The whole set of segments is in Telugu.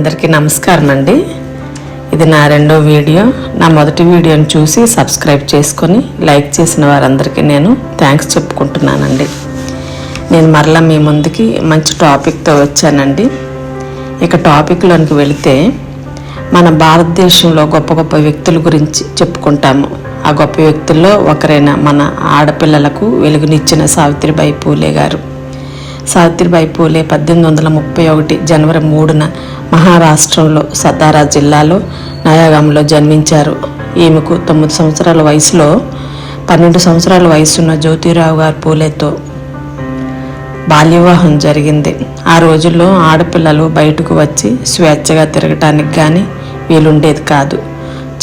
అందరికీ నమస్కారం అండి ఇది నా రెండో వీడియో. నా మొదటి వీడియోని చూసి సబ్స్క్రైబ్ చేసుకొని లైక్ చేసిన వారందరికీ నేను థ్యాంక్స్ చెప్పుకుంటున్నానండి. నేను మరలా మీ ముందుకి మంచి టాపిక్తో వచ్చానండి. ఇక టాపిక్లోనికి వెళితే మన భారతదేశంలో గొప్ప గొప్ప వ్యక్తుల గురించి చెప్పుకుంటాము. ఆ గొప్ప వ్యక్తుల్లో ఒకరైన మన ఆడపిల్లలకు వెలుగునిచ్చిన సావిత్రిబాయి పూలే గారు. సావిత్రిబాయి పూలే పద్దెనిమిది వందల ముప్పై ఒకటి జనవరి మూడున మహారాష్ట్రంలో సతారా జిల్లాలో నయాగాంలో జన్మించారు. ఈమెకు తొమ్మిది సంవత్సరాల వయసులో పన్నెండు సంవత్సరాల వయసున్న జ్యోతిరావు గారు పూలేతో బాల్యవివాహం జరిగింది. ఆ రోజుల్లో ఆడపిల్లలు బయటకు వచ్చి స్వేచ్ఛగా తిరగటానికి కానీ వీలుండేది కాదు.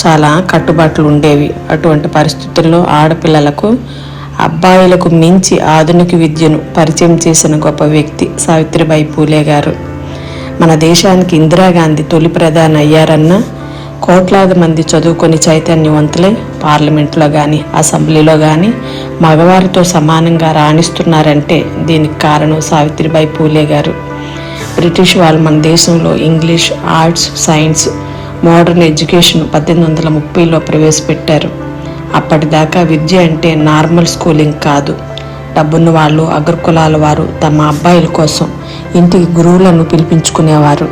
చాలా కట్టుబాట్లు ఉండేవి. అటువంటి పరిస్థితుల్లో ఆడపిల్లలకు అబ్బాయిలకు మించి ఆధునిక విద్యను పరిచయం చేసిన గొప్ప వ్యక్తి సావిత్రిబాయి పూలే గారు. మన దేశానికి ఇందిరాగాంధీ తొలి ప్రధాని అయ్యారన్న కోట్లాది మంది చదువుకొని చైతన్యవంతులై పార్లమెంట్లో కానీ అసెంబ్లీలో కానీ మగవారితో సమానంగా రాణిస్తున్నారంటే దీనికి కారణం సావిత్రిబాయి పూలే గారు. బ్రిటిష్ వాళ్ళు మన దేశంలో English arts science modern education పద్దెనిమిది వందల ముప్పైలో ప్రవేశపెట్టారు. అప్పటిదాకా విద్య అంటే నార్మల్ స్కూలింగ్ కాదు. డబ్బున్న వాళ్ళు అగ్రకులాల వారు తమ అబ్బాయిల కోసం ఇంటికి గురువులను పిలిపించుకునేవారు.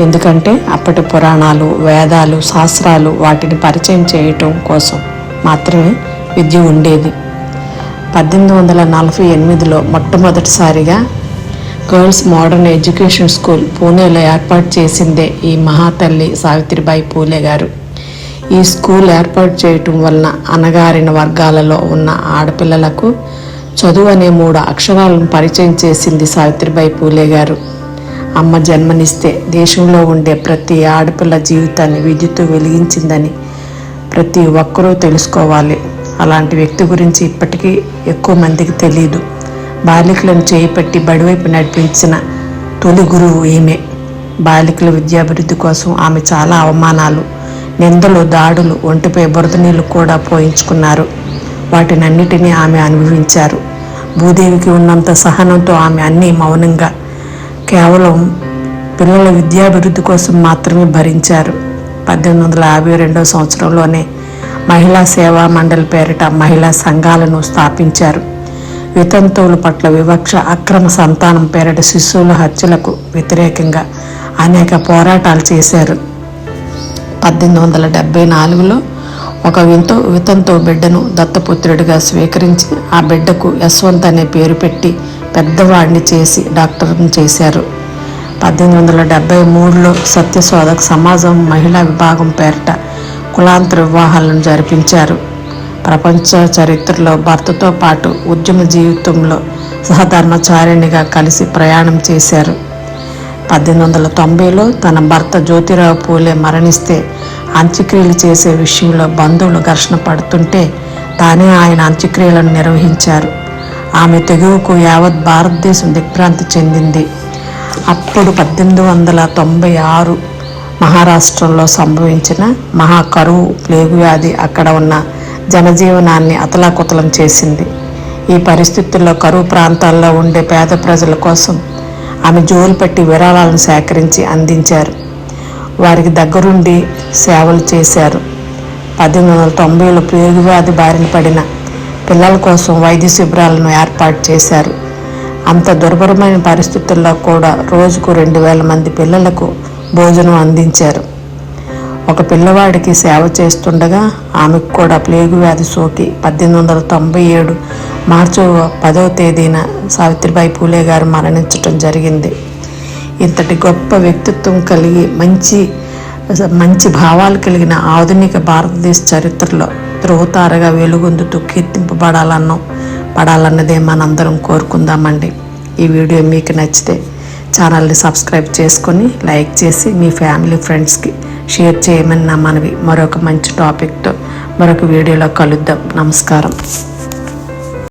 ఎందుకంటే అప్పటి పురాణాలు వేదాలు శాస్త్రాలు వాటిని పరిచయం చేయటం కోసం మాత్రమే విద్య ఉండేది. పద్దెనిమిది వందల నలభై ఎనిమిదిలో మొట్టమొదటిసారిగా గర్ల్స్ మోడర్న్ ఎడ్యుకేషన్ స్కూల్ పూణేలో ఏర్పాటు చేసిందే ఈ మహాతల్లి సావిత్రిబాయి పూలే గారు. ఈ స్కూల్ ఏర్పాటు చేయటం వలన అనగారిన వర్గాలలో ఉన్న ఆడపిల్లలకు చదువు అనే మూడు అక్షరాలను పరిచయం చేసింది సావిత్రిబాయి పూలే గారు. అమ్మ జన్మనిస్తే దేశంలో ఉండే ప్రతి ఆడపిల్ల జీవితాన్ని విద్యుత్తు వెలిగించిందని ప్రతి ఒక్కరూ తెలుసుకోవాలి. అలాంటి వ్యక్తి గురించి ఇప్పటికీ ఎక్కువ మందికి తెలియదు బాలికలను చేపట్టి బడివైపు నడిపించిన తొలి గురువు ఈమె. బాలికల విద్యాభివృద్ధి కోసం ఆమె చాలా అవమానాలు నిందలు దాడులు ఒంటిపై బురద నీళ్ళు కూడా పోయించుకున్నారు. వాటినన్నిటినీ ఆమె అనుభవించారు. భూదేవికి ఉన్నంత సహనంతో ఆమె అన్నీ మౌనంగా కేవలం పిల్లల విద్యాభివృద్ధి కోసం మాత్రమే భరించారు. పద్దెనిమిది వందల యాభై రెండవ సంవత్సరంలోనే మహిళా సేవా మండలి పేరిట మహిళా సంఘాలను స్థాపించారు. వితంతువుల పట్ల వివక్ష అక్రమ సంతానం పేరిట శిశువుల హత్యలకు వ్యతిరేకంగా అనేక పోరాటాలు చేశారు. పద్దెనిమిది వందల డెబ్బై నాలుగులో ఒక వింతో వితంతో బిడ్డను దత్తపుత్రుడిగా స్వీకరించి ఆ బిడ్డకు యశ్వంత్ అనే పేరు పెట్టి పెద్దవాడిని చేసి డాక్టర్ని చేశారు. పద్దెనిమిది వందల డెబ్బై మూడులో సత్యశోధక సమాజం మహిళా విభాగం పేరిట కులాంతర వివాహాలను జరిపించారు. ప్రపంచ చరిత్రలో భర్తతో పాటు ఉద్యమ జీవితంలో సహధర్మచారిణిగా కలిసి ప్రయాణం చేశారు. పద్దెనిమిది వందల తొంభైలో తన భర్త జ్యోతిరావు పూలే మరణిస్తే అంత్యక్రియలు చేసే విషయంలో బంధువులు ఘర్షణ పడుతుంటే తానే ఆయన అంత్యక్రియలను నిర్వహించారు. ఆమె తెగువకు యావత్ భారతదేశం దిగ్భ్రాంతి చెందింది. అప్పుడు పద్దెనిమిది వందల తొంభై ఆరు మహారాష్ట్రంలో సంభవించిన మహాకరువు ప్లేగు వ్యాధి అక్కడ ఉన్న జనజీవనాన్ని అతలాకుతలం చేసింది. ఈ పరిస్థితుల్లో కరువు ప్రాంతాల్లో ఉండే పేద ప్రజల కోసం ఆమె జోలు పెట్టి విరాళాలను సేకరించి అందించారు. వారికి దగ్గరుండి సేవలు చేశారు. పద్దెనిమిది వందల తొంభైలో ప్రేగువ్యాధి బారిన పడిన పిల్లల కోసం వైద్య శిబిరాలను ఏర్పాటు చేశారు. అంత దుర్భరమైన పరిస్థితుల్లో కూడా రోజుకు రెండు వేల మంది పిల్లలకు భోజనం అందించారు. ఒక పిల్లవాడికి సేవ చేస్తుండగా ఆమెకు కూడా ప్లేగు వ్యాధి సోకి పద్దెనిమిది వందల తొంభై ఏడు మార్చి పదవ తేదీన సావిత్రిబాయి పూలే గారు మరణించటం జరిగింది. ఇంతటి గొప్ప వ్యక్తిత్వం కలిగి మంచి మంచి భావాలు కలిగిన ఆధునిక భారతదేశ చరిత్రలో ధ్రువతారగా వెలుగొందుతూ కీర్తింపబడాలన్నో పడాలన్నదే మనందరం కోరుకుందామండి. ఈ వీడియో మీకు నచ్చితే ఛానల్ని సబ్స్క్రైబ్ చేసుకొని లైక్ చేసి మీ ఫ్యామిలీ ఫ్రెండ్స్కి షేర్ చేయమని నా మనవి. మరొక మంచి టాపిక్తో మరొక వీడియోలో కలుద్దాం. నమస్కారం.